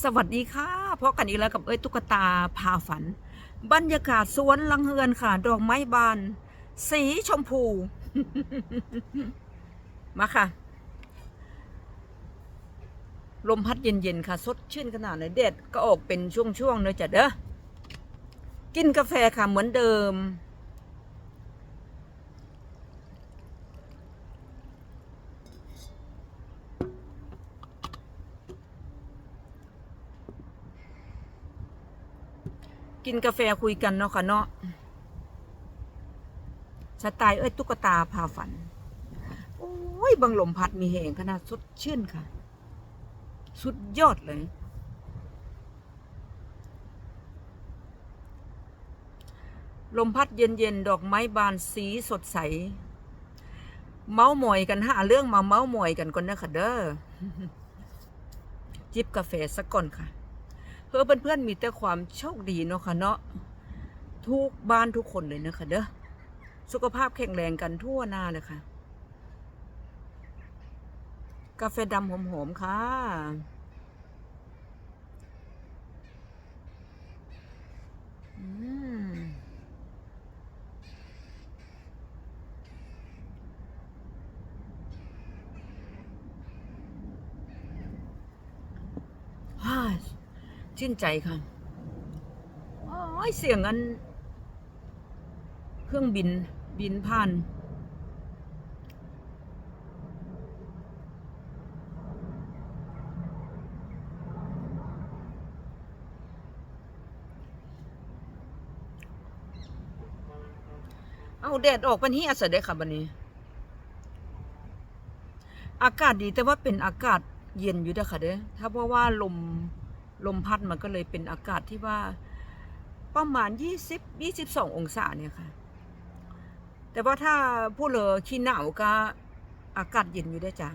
สวัสดีค่ะพบกันอีกแล้วกับเอ้ยตุ๊กตาพาฝัน บรรยากาศสวนลังเฮือนค่ะ ดอกไม้บาน สีชมพู มาค่ะ ลมพัดเย็นๆค่ะ สดชื่นขนาดไหนเด็ดก็ออกเป็นช่วงๆเนอะจ้ะเด้อกินกาแฟค่ะเหมือนเดิม กินกาแฟคุยกันเนาะค่ะเนาะสไตล์เอ้ยตุ๊กตาพาฝัน โอ้ยบังลมพัดมีเหงขนาดสดชื่นค่ะ สุดยอดเลย ลมพัดเย็นๆ ดอกไม้บานสีสดใส เมาส์มอยกันหาเรื่องมาเมาส์มอยกันก่อนนะค่ะเด้อ จิบกาแฟสักก่อนค่ะ เพื่อเพื่อนๆมีแต่ความโชคดีเนาะค่ะเนาะทุกบ้านทุกคนเลยนะคะเด้อสุขภาพแข็งแรงกันทั่วหน้าเลยค่ะ กาแฟดำหอมๆค่ะ อืมฮ่า ชื่นใจค่ะโอ้ยเสียงอัน เครื่องบินบินผ่าน เอาแดดออกปันนี้อาศัยได้ค่ะบันนี้ อากาศดีแต่ว่าเป็นอากาศเย็นอยู่เด้อค่ะเด้ถ้าเพราะว่าลม ลมพัดมันก็เลยเป็นอากาศที่ว่าประมาณ 20 22 องศาเนี่ยค่ะ แต่ว่าถ้าผู้เลอขี้หนาวก็อากาศเย็นอยู่ได้จ้ะ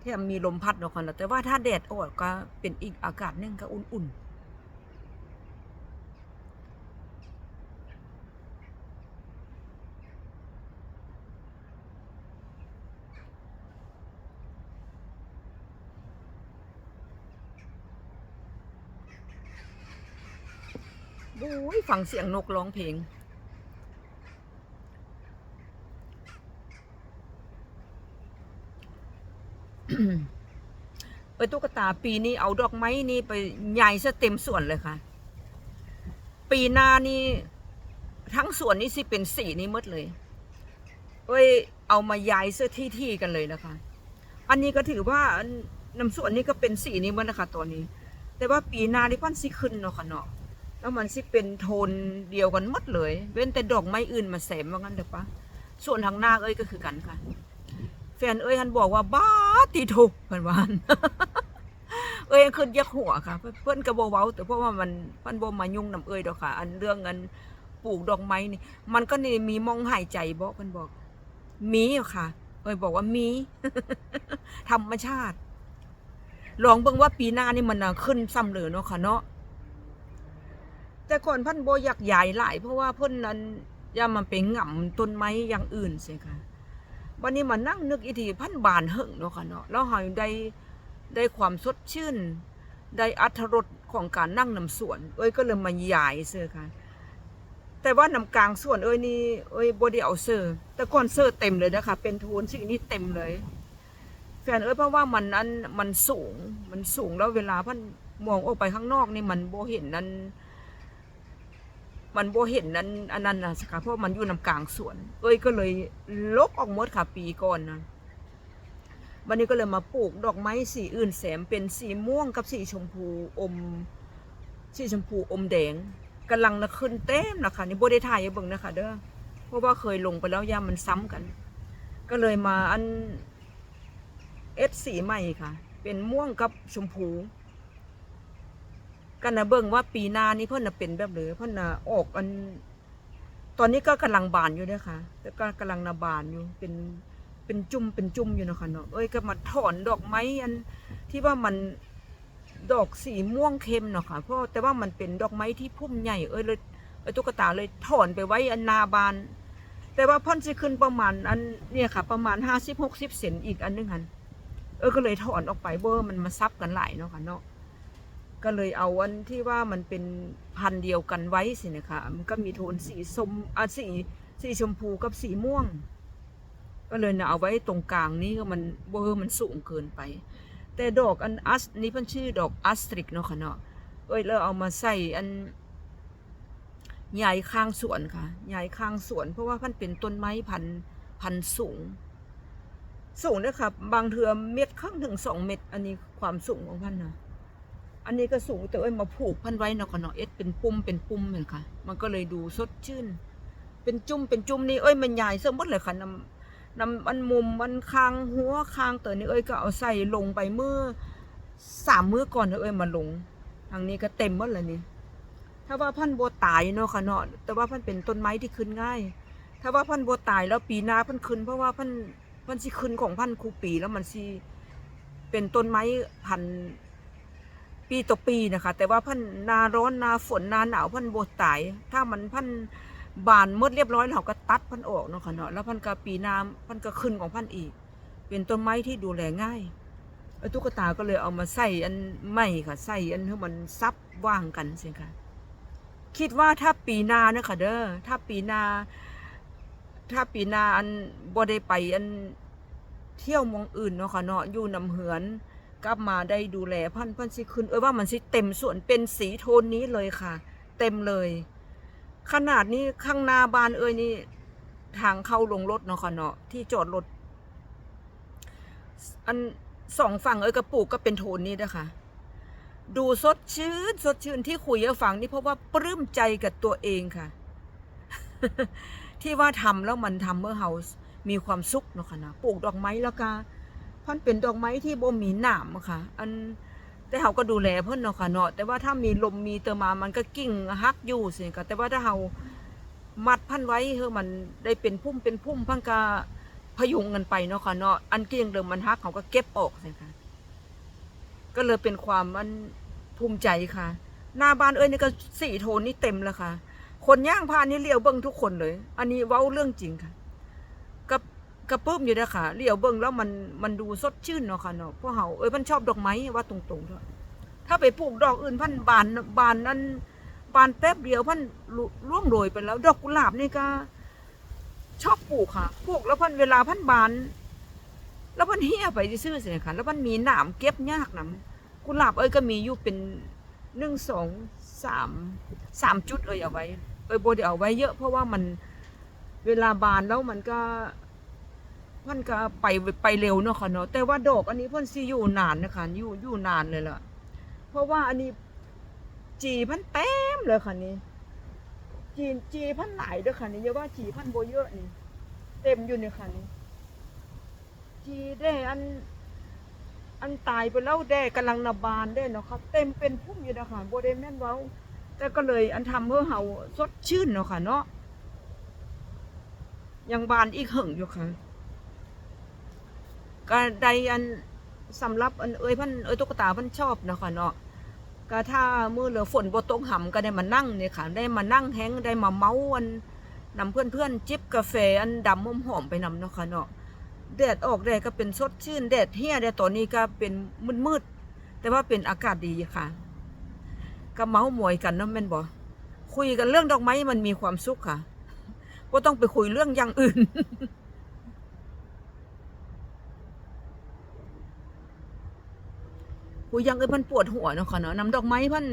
แถมมีลมพัดเนาะค่ะแต่ว่าถ้าแดดออกก็เป็นอีกอากาศนึงก็อุ่นๆ โอ้ยฟังเสียงนกร้องเพลง ไปตุ๊กตาปีนี้เอาดอกไม้นี่ไปใหญ่ซะเต็มส่วนเลยค่ะ ปีหน้านี่ทั้งส่วนนี้สิเป็นสีนี้มดเลยเอ้ยเอามาย้ายเสื้อที่ที่กันเลยนะคะ อันนี้ก็ถือว่าน้ำส่วนนี้ก็เป็นสีนี้มดนะคะตอนนี้ แต่ว่าปีหน้านี่พันสิขึ้นเนาะค่ะเนาะ แล้วมันสิเป็นโทนเดียวกันหมดเลย เว้นแต่ดอกไม้อื่นมาแสมว่างั้นเถอะปะส่วนทางหน้าเอ้ยก็คือกันค่ะแฟนเอ้ยท่านบอกว่าบ้าตีถูกเพิ่นว่าเอ้ยขึ้นยักหัวค่ะ เพื่อนกระโบเว้า แต่เพราะว่ามันเพันโบมายุ่งนำเอ้ยดอกค่ะ อันเรื่องเงินปลูกดอกไม้นี่ มันก็นี่มีมองหายใจบอกเพิ่นบอก มีค่ะ เอ้ยบอกว่ามี ธรรมชาติ ลองเบิ่งว่าปีหน้านี่มันขึ้นซ้ำเลยเนาะค่ะเนาะ แต่ก่อนพันโบอยากใหญ่หลาย เพราะว่าพ่นนั้นย่ามันไปหง่ำต้นไม้อย่างอื่นเสียค่ะวันนี้มานั่งนึกอีทีพันบานเหิงเนาะค่ะเนาะแล้วหายได้ได้ความสดชื่น ได้อัธรสของการนั่งนำสวน เอ้ยก็เลยมาใหญ่เสือค่ะแต่ว่านำกลางส่วนเอ้ยนี่เอ้ยบ่ได้เอาเสื้อแต่ก่อนเสื้อเต็มเลยนะคะเป็นโทนสีนี้เต็มเลยแฟนเอ้ยเพราะว่ามันอันมันสูงมันสูงแล้วเวลาพันมองออกไปข้างนอกนี่มันโบเห็นนั้น มันโบเห็นนั้นอันนั้นนะสค่ะเพราะมันอยู่นำกลางสวน เอ้ยก็เลยลกออกหมดค่ะปีก่อนนะวันนี้ก็เลยมาปลูกดอกไม้สีอื่นแสมเป็นสีม่วงกับสีชมพูอมสีชมพูอมแดงกำลังนะขึ้นเต็มนะคะนี่โบได้ถ่ายเบิ่งนะคะเด้อเพราะว่าเคยลงไปแล้วยามมันซ้ำกัน ก็เลยมาอันเอสสีใหม่ค่ะ เป็นม่วงกับชมพู กันนะเบิ่งว่าปีหน้านี้เพิ่นน่ะเป็นแบบเลยเพิ่นน่ะออกอัน ตอนนี้ก็กำลังบานอยู่เด้อค่ะแต่ก็กำลังนาบานอยู่เป็นเป็นจุ่มเป็นจุ่มอยู่นะคะเนาะเอ้ยก็มาถอนดอกไม้อันที่ว่ามันดอกสีม่วงเข้มเนาะค่ะเพราะแต่ว่ามันเป็นดอกไม้ที่พุ่มใหญ่เอ้ยเลยเอ้ตุ๊กตาเลยถอนไปไว้อันนาบาน แต่ว่าพ่นสิขึ้นประมาณอันเนี่ยค่ะ ประมาณห้าสิบหกสิบเซนอีกอันนึงหันเออก็เลยถอนออกไปเบอร์มันมาซับกันหลายเนาะค่ะเนาะ ก็เลยเอาอันที่ว่ามันเป็นพันเดียวกันไว้สินะคะ มันก็มีโทนสีส้มอะสีสีชมพูกับสีม่วง ก็เลยนะเอาไว้ตรงกลางนี้ก็มันเบอร์มันสูงเกินไป แต่ดอกอันอัสนี่เพิ่นชื่อดอกอัสตริกเนาะค่ะเนาะเอ้ยแล้วเอามาใส่อันใหญ่ข้างสวนค่ะใหญ่ข้างสวน เพราะว่ามันเป็นต้นไม้พันพันสูง สูงนะคะบางเทือเม็ดครึ่งถึงสองเม็ดอันนี้ความสูงของพันนะ อันนี้ก็สูงแต่เอ้ยมาผูกพันไว้เนาะค่ะเนาะเอ็ดเป็นปุ่มเป็นปุ่มเหมือนค่ะ มันก็เลยดูสดชื่น เป็นจุ่มเป็นจุ่มนี่เอ้ยมันใหญ่เสมหมดเลยค่ะนำนำอันมุมมันคางหัวคางเตอนี่เอ้ยก็เอาใส่ลงไปเมื่อสามมื้อก่อนเอ้ยมาลงทางนี้ก็เต็มหมดเลยนี่ถ้าว่าพันธุ์บัวตายเนาะค่ะเนาะแต่ว่าพันธุ์เป็นต้นไม้ที่ขึ้นง่าย ถ้าว่าพันธุ์บัวตายแล้วปีหน้าพันธุ์ขึ้น เพราะว่าพันธุ์พันธุ์สิขึ้นของพันธุ์คูปีแล้วมันสิเป็นต้นไม้พันธุ์ ปีต่อปีนะคะ แต่ว่าพันนาร้อนนาฝนนาหนาวพันธุ์บัวตาย ถ้ามันพันบานมดเรียบร้อยเราก็ตัดพันออกเนาะค่ะเนาะแล้วพันกาปีน้าพันก็ขึ้นของพันอีก เป็นต้นไม้ที่ดูแลง่ายตุ๊กตาก็เลยเอามาใส่อันใหม่ค่ะใส่อันให้มันซับว่างกันสิค่ะคิดว่าถ้าปีนาเนะค่ะเด้อถ้าปีนาถ้าปีนาอันบ่ได้ไปอันเที่ยวมองอื่นเนาะค่ะเนาะอยู่นำเหือน กลับมาได้ดูแลพันธุ์พันธุ์สิขึ้นเอ้ยว่ามันสิเต็มส่วนเป็นสีโทนนี้เลยค่ะ เต็มเลย ขนาดนี้ข้างหน้าบ้านเอ้ยนี่ ทางเข้าลงรถเนาะค่ะเนาะที่จอดรถอันสองฝั่งเอ้ยกระปลูกก็เป็นโทนนี้นะคะดูสดชื่นสดชื่นที่คุยให้ฟังนี่เพราะว่าปลื้มใจกับตัวเองค่ะ ที่ว่าทำแล้วมันทำเมื่อเฮามีความสุขเนาะค่ะนะปลูกดอกไม้แล้วก็ พันเป็นดอกไม้ที่บ่มีหนามอะค่ะ อันแต่เฮาก็ดูแลเพิ่นเนาะค่ะเนาะแต่ว่าถ้ามีลมมีเตอมามันก็กิ่งฮักอยู่สิค่ะแต่ว่าถ้าเฮามัดพันไว้เฮอมันได้เป็นพุ่มเป็นพุ่มพันก็พยุงกันไปเนาะค่ะเนาะอันกิ่งเดิมมันฮักเขาก็เก็บออกสิค่ะก็เลยเป็นความมันภูมิใจค่ะ หน้าบ้านเอ้ยนี่ก็สี่โทนนี่เต็มแล้วค่ะ คนย่างพานนี่เลี้ยวเบิ้งทุกคนเลย อันนี้เว้าเรื่องจริงค่ะ กระปื้มอยู่นะค่ะเลี้ยวเบิ้งแล้วมันมันดูสดชื่นเนาะค่ะเนาะเพราะเฮาเอ้ยมันชอบดอกไม้ว่าตรงๆเถอะถ้าไปปลูกดอกอื่นพันบานบานนั้นบานแป๊บเดียวพันลุร่วงโรยไปแล้ว ดอกกุหลาบนี่ก็ชอบปลูกค่ะปลูกแล้วพันเวลาพันบาน แล้วมันเฮี้ยไปซื่อๆสิค่ะแล้วมันมีหนามเก็บยากนํกุหลาบเอ้ยก็มีอยู่เป็นหนึ่งสองสามสามจุดเอ้ยเอาไว้เอ้ยโบได้เอาไว้เยอะเพราะว่ามันเวลาบานแล้วมันก็ มันก็ไปไปเร็วเนาะค่ะเนาะแต่ว่าดอกอันนี้เพ่นซีอยู่นานนะคะอยู่อยู่นานเลยล่ะ เพราะว่าอันนี้จีพันเต็มเลยค่ะนี่จีจีพันหลายด้อค่ะนี่อย่าว่าจีพันโบเยอะนี่ เต็มอยู่เนี่ยค่ะนี่จีได้อัน อันตายไปแล้วแด้กำลังนาบานได้เนาะครับเต็มเป็นพุ่มอยู่นะคะโบได้แม่นเว้าแต่ก็เลยอันทำเพื่อเฮาสดชื่นเนาะค่ะเนาะยังบานอีกหึงอยู่ค่ะ ก็ได้อันสำหรับอันเอ้ยพันเอ้ยตุ๊กตาพันชอบนะค่ะเนาะก็ถ้ามือเหลือฝนบ่ตกห่ำก็ได้มานั่งเนี่ยค่ะ ได้มานั่งแฮงได้มาเมาอันนำเพื่อนๆจิบกาแฟอันดำหอมๆไปนำเนาะค่ะเนาะแดดออกแดดก็เป็นสดชื่นแดดเฮียแดดตอนนี้ก็เป็นมืดๆแต่ว่าเป็นอากาศดีค่ะ ก็เมาส์มอยกันเนาะแม่นบ่คุยกันเรื่องดอกไม้มันมีความสุขค่ะก็ต้องไปคุยเรื่องอย่างอื่น คุยอย่างอื่นมันปวดหัวเนาะค่ะเนาะนำดอกไม้พัน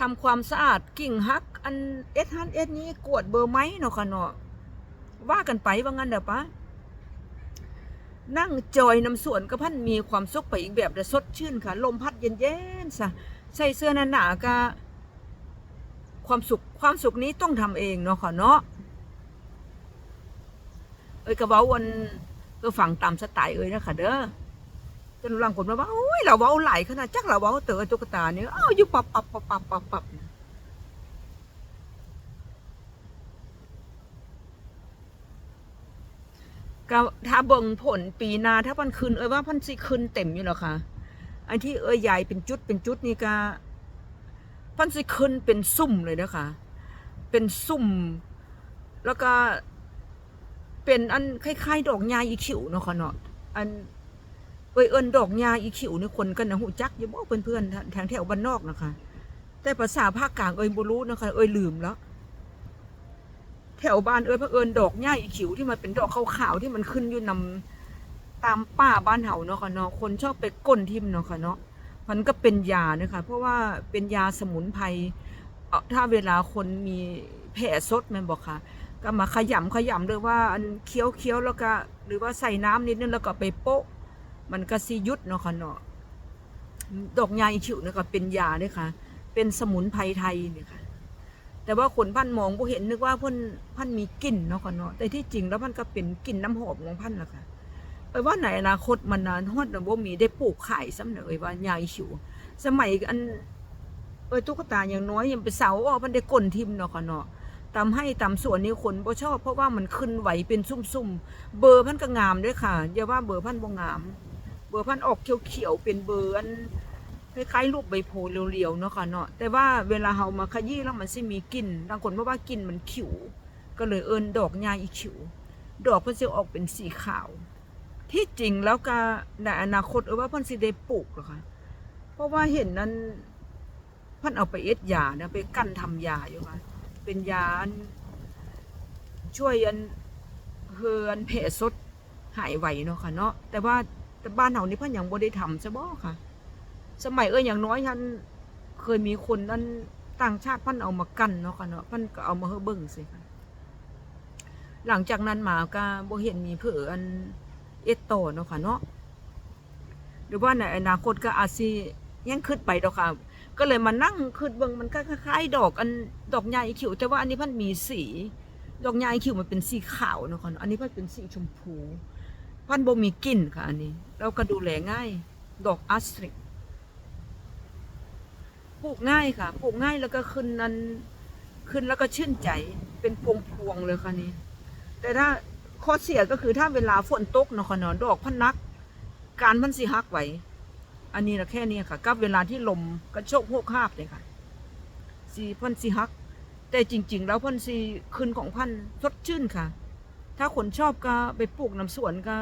ทำความสะอาดกิ่งฮัก อันเอสฮันเอสนี้กวดเบอร์ไม้เนาะค่ะเนาะว่ากันไปว่างั้นเด้อปะนั่งจอยน้ำสวนก็พันมีความสุขไปอีกแบบแต่สดชื่นค่ะ ลมพัดเย็นๆซะใส่เสื้อหนาๆก็ความสุขความสุขนี้ต้องทำเองเนาะค่ะเนาะเอ้ยกระเว้าวันก็ฟังตามสไตล์เอ้ยนะคะเด้อ นหลังคนมาว่าโอ้ยเราเว้าหลขนาดจักเราเว้าเต๋อตุ๊กตาเนี่ยอ้าวอยู่ปับปับปับปับปับปับก็ถ้าเบิ่งผลปีนาถ้าพันคืนเอ้ยว่าพันสิคืนเต็มอยู่แล้วค่ะอันที่เอ้ยใหญ่เป็นจุดเป็นจุดนี่ก็พันสิคืนเป็นซุ่มเลยนะคะ เป็นซุ่ม แล้วก็เป็นอันคล้ายๆดอกยาอีขิวเนาะค่ะเนาะอัน เอ้ยเอินดอกหญ้าอีขิวนี่คนกันนะหูจักอยู่บ่เพื่อนๆทางแถวบ้านนอกนะคะ แต่ภาษาภาคกลางเอ้ยบ่รู้นะคะ เอ้ยลืมแล้วแถวบ้านเอ้ยเพิ่นเอินดอกหญ้าอีขิวที่มันเป็นดอกขาวๆที่มันขึ้นอยู่นำตามป่าบ้านเฮาเนาะค่ะเนาะคนชอบไปก้นทิ่มเนาะค่ะเนาะมันก็เป็นยาเนะคะเพราะว่าเป็นยาสมุนไพรถ้าเวลาคนมีแผลสดแม่นบอกค่ะ ก็มาขยำขยำเลยว่าอันเคี้ยวเคี้ยวแล้วก็ หรือว่าใส่น้ำนิดนึงแล้วก็ไปโปะ มันก็สิยุดเนาะค่ะเนาะดอกยาอีฉิวเนี่ยก็เป็นยาเนี่ยค่ะ เป็นสมุนไพรไทยเนี่ยค่ะ แต่ว่าคนพันมองบ่เห็นนึกว่าพิ่นพันมีกลิ่นเนาะค่ะเนาะแต่ที่จริงแล้วมันก็เป็นกลิ่นน้ำหอมของพันละค่ะเอ้ยว่าในอนาคตมันนานฮอดนะบ่มีได้ปลูกขายซ้ำเนยว่ายาอีฉิวสมัยอันเอ้ยตุ๊กตาอย่างน้อยยังไปเสาออกมันได้ก้นทิมเนาะค่ะเนาะตำให้ตำส่วนนี่คนบ่ชอบเพราะว่ามันขึ้นไหวเป็นซุ่มๆเบอร์พันก็งามด้วยค่ะอย่าว่าเบอร์พันบ่งาม เบอร์พันออกเขียวๆเป็นเบอร์อันคล้ายๆรูปใบโพเรียวๆเนาะค่ะเนาะแต่ว่าเวลาเฮามาขยี้แล้วมันสิมีกลิ่นบางคนบอกว่ากลิ่นมันขิว ก็เลยเอิ้นดอกยาอีขิว ดอกเพิ่นสิออกเป็นสีขาว ที่จริงแล้วก็ในอนาคตเออว่าเพิ่นสิได้ปลูกหรอคะเพราะว่าเห็นนั้นเพิ่นเอาไปเอ็ดยานะไปกั้นทำยาอยู่ค่ะเป็นยาช่วยอันเฮือนแผลสดหายไหวเนาะค่ะเนาะแต่ว่า แต่บ้านเฮานี่เพิ่นยังบ่ได้ทำซะบ่ค่ะ สมัยเอ้ยอย่างน้อยท่านเคยมีคนนั้นต่างชาติพันเอามากั้นเนาะค่ะเนาะพันก็เอามาเฮาเบิ่งสิค่ะ หลังจากนั้นมาก็บ่เห็นมีเผื่ออันเอ็ดโตเนาะค่ะเนาะหรือว่าในอนาคตก็อาจสิยังขึ้นไปดอกค่ะ ก็เลยมานั่งคิดเบิ่งมันก็คล้ายๆดอกอันดอกใหญ่ขิวแต่ว่าอันนี้มันมีสี ดอกใหญ่ขิวมันเป็นสีขาวเนาะค่ะเนาะอันนี้มันเป็นสีชมพู พันบ่มีกลิ่นค่ะอันนี้แล้วก็ดูแลง่าย ดอกอัสตริกปลูกง่ายค่ะปลูกง่ายแล้วก็ขึ้นนั้นขึ้นแล้วก็ชื่นใจเป็นพวงพวงๆเลยค่ะนี่แต่ถ้าข้อเสียก็คือถ้าเวลาฝนตกเนาะค่ะเนาะดอกพันนัก การมันสิฮักไว้อันนี้นะแค่นี้ค่ะ กับเวลาที่ลมกระโชกโหกหาบเลยค่ะสีพันสิฮัก แต่จริง ๆ แล้วพันสีคืนของพันสดชื่นค่ะ ถ้าคนชอบก็ไปปลูกน้ำสวนก็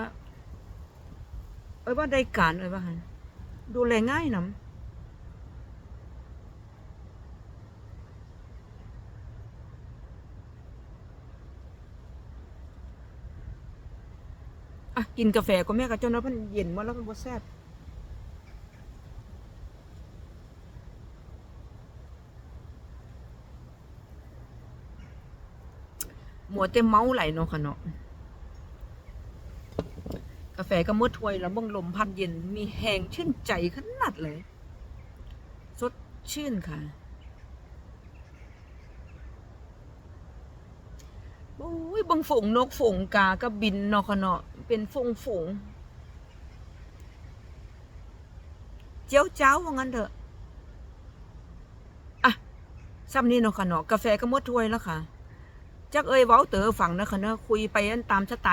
เอ้ยว่าได้การเอ้ยว่าดูแลง่ายน้ำอะกินกาแฟก็แม่กับเจ้าน้อยเพันเย็นมาแล้วมันบ่แซ่บ หมัวเต็มเมาไหลเนาะค่ะเนาะกาแฟก็มืดถ้วยแล้วบิ่งลมพัดเย็นมีแหงชื่นใจขนาดเลย สดชื่นค่ะโอ้ยบางฝงนกฝงกาก็บินเนาะค่ะเนาะเป็นฝงฝงเจ้าเจ้าว่างั้นเถอะอะซ้ำนี้เนาะค่ะเนาะกาแฟก็หมดถ้วยแล้วค่ะ จักเอ้ยเว้าเต๋อฟังนะคะเนาะคุยไปอันตามสไตล์